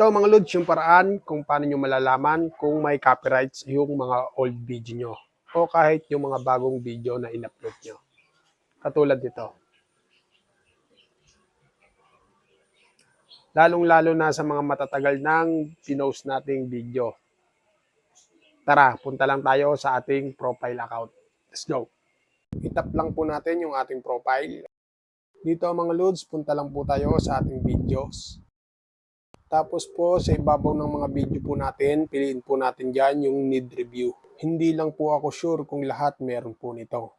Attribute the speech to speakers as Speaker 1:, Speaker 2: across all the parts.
Speaker 1: Ito mga lods, yung paraan kung paano nyo malalaman kung may copyrights yung mga old video nyo o kahit yung mga bagong video na in-upload nyo. Katulad nito. Lalong-lalo na sa mga matatagal ng pinost nating video. Tara, punta lang tayo sa ating profile account. Let's go. Itap lang po natin yung ating profile. Dito mga loads, punta lang po tayo sa ating videos. Tapos po sa ibabaw ng mga video po natin, piliin po natin dyan yung need review. Hindi lang po ako sure kung lahat meron po nito.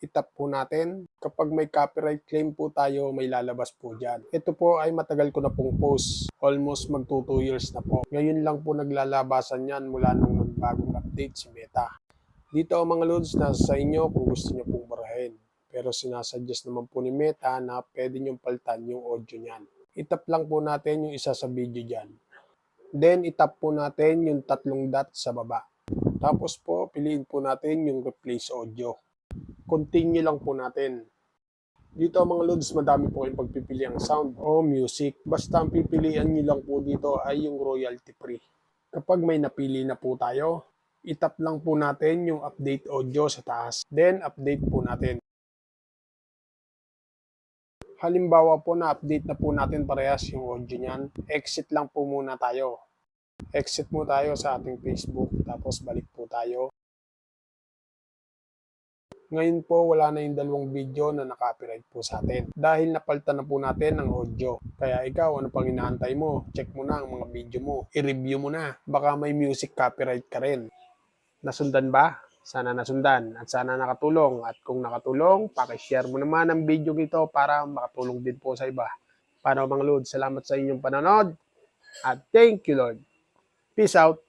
Speaker 1: Itap po natin. Kapag may copyright claim po tayo, may lalabas po dyan. Ito po ay matagal ko na pong post. Almost magto 2 years na po. Ngayon lang po naglalabasan yan mula nung nagbagong update si Meta. Dito ang mga loads nasa sa inyo kung gusto nyo pong barahin. Pero sinasuggest naman po ni Meta na pwede nyong paltan yung audio niyan. Itap lang po natin yung isa sa video dyan. Then itap po natin yung tatlong dot sa baba. Tapos po piliin po natin yung replace audio. Continue lang po natin. Dito mga loads, madami po kayong pagpipili ang sound o music. Basta ang pipilian nyo lang po dito ay yung royalty free. Kapag may napili na po tayo, itap lang po natin yung update audio sa taas. Then, update po natin. Halimbawa po na update na po natin parehas yung audio niyan. Exit lang po muna tayo. Exit mo tayo sa ating Facebook tapos balik po tayo. Ngayon po wala na yung dalawang video na nakapiright po sa atin dahil napalitan na po natin ang audio. Kaya ikaw ano pang inaantay mo? Check mo na ang mga video mo. I-review mo na. Baka may music copyright ka rin. Nasundan ba? Sana nasundan at sana nakatulong. At kung nakatulong, pakishare mo naman ang video nito para makatulong din po sa iba. Para mga Lord, salamat sa inyong panonood at thank you Lord. Peace out.